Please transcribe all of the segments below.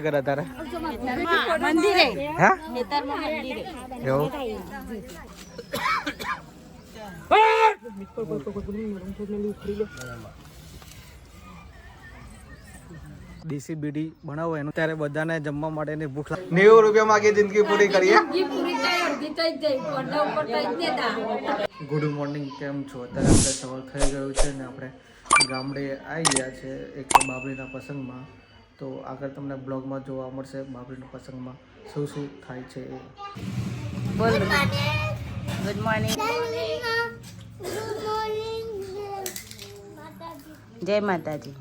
કયા કરે તારે? મંદિરે. હા? મંદિરે એવું દેશી બીડી બનાવો એનું. ત્યારે બધાને જમવા માટેની ભૂખ લાગે નેવું રૂપિયા માંગી જિંદગી પૂરી કરીએ. ગુડ મોર્નિંગ કેમ છો? અત્યારે આપણે સવાર થઈ ગયું છે ને આપણે ગામડે આવી ગયા છે એક બાબરીના પ્રસંગમાં. તો આગળ તમને બ્લોગમાં જોવા મળશે બાબરીના પ્રસંગમાં શું શું થાય છે. એ બોલ ગુડ મોર્નિંગ જય માતાજી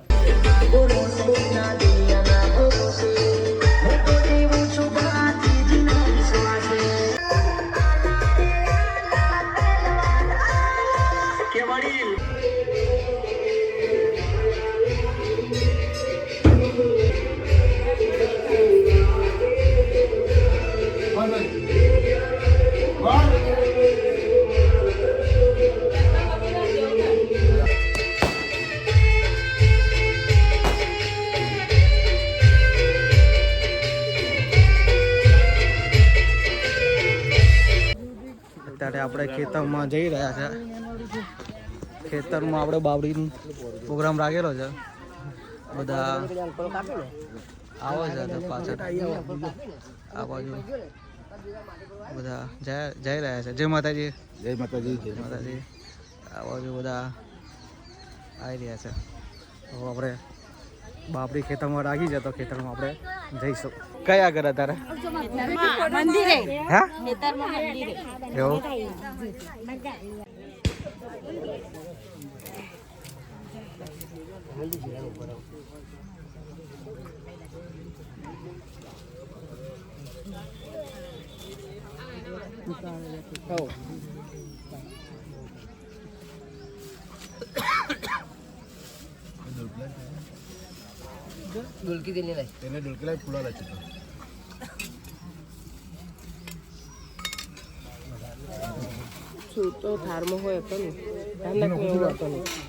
અત્યારે આપણે ખેતરમાં જઈ રહ્યા છે. ખેતરમાં આપણે બાબરીનો પ્રોગ્રામ રાખેલો છે. બધા આવે છે પાછળ. આ બાજુ. બધા જઈ જઈ રહ્યા છે. જય માતાજી. જય માતાજી જય માતાજી. આ બાજુ બધા. આવી રહ્યા છે. તો આપણે બાપરી ખેતરમાં રાખી જતો તો ખેતરમાં આપણે જઈશું. કયા ઘર તારે? મંદિરે. હા? ખેતરમાં મંદિરે. એવું? તેને ડુલકીલા ફૂલાલા છે તો થારમાં હોય પણ ધારના કોઈ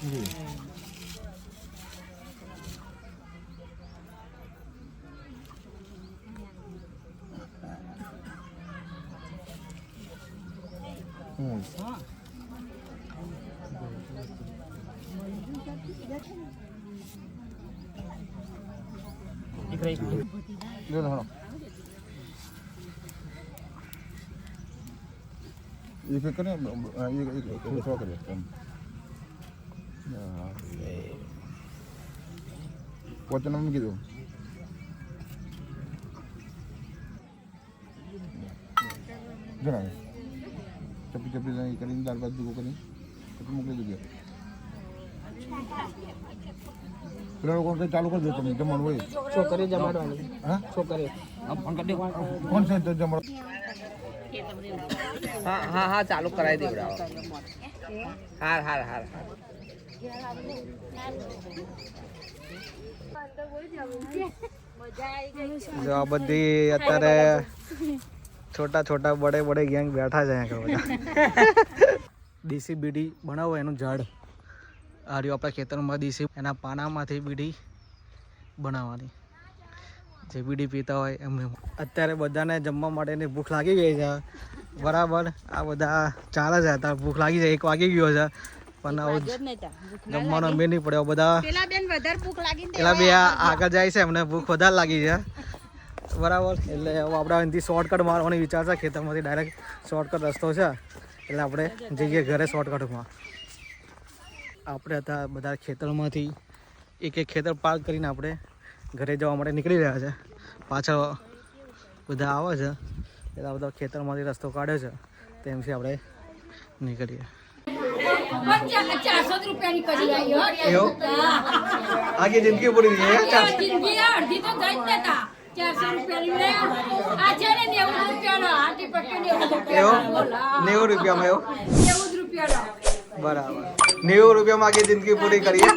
એવું હતો નહીં અરે બસ એક ધાર સીધી વખત લો લો એક એક કરે એક એક એક સો કરે એમ પોતે નામ કીધું જણાવે ચપી ચપી કરીને દાળ ભાત ભેગું કરીને મોકલી દીધું પેલા લોકો કંઈ ચાલુ કરી દો તમે જમવાનું હોય છોકરી જમાડવાની હા છોકરી કોણ છે તો જમવાનું હા હા હા ચાલુ કરાવી દેવડાવો હાર હાર હાર હાર જો આ બધી અત્યારે છોટા છોટા બડે બડે ગેંગ બેઠા છે અહીંયા બધા. દેશી બીડી બનાવો એનું ઝાડ. આ આપણા ખેતરમાં દેશી એના પાનામાંથી બીડી બનાવવાની. જે બીડી પીતા હોય એમને. અત્યારે બધાને જમવા માટેની ભૂખ લાગી ગઈ છે. બરાબર. આ બધા ચાલે છે. અત્યારે ભૂખ લાગી છે. એક વાગી ગયો છે. પણ આવું જમવાનો મેં નહીં પડ્યો બધા. પેલા બેન વધારે ભૂખ લાગી પેલા બે આગળ જાય છે એમને ભૂખ વધારે લાગી છે. બરાબર. એટલે આપણે અહીંથી શોર્ટકટ મારવાની વિચાર છે ખેતરમાંથી ડાયરેક્ટ શોર્ટકટ રસ્તો છે. એટલે આપણે જઈએ ઘરે શોર્ટકટમાં આપણે હતા બધા ખેતરમાંથી એક એક ખેતર પાર્ક કરીને આપણે ઘરે જવા માટે નીકળી રહ્યા છે. પાછળ બધા આવે છે. એટલે બધા ખેતરમાંથી રસ્તો કાઢે છે. તેમથી આપણે નીકળીએ. ચારસો રૂપિયાની કરી આવી હો. આખી જિંદગી પૂરી થઈ. જિંદગી અડધી તો થઈ જ નતા નેવું રૂપિયામાં એવું? નેવું બરાબર. નેવું રૂપિયામાં આખી જિંદગી પૂરી કરીએ?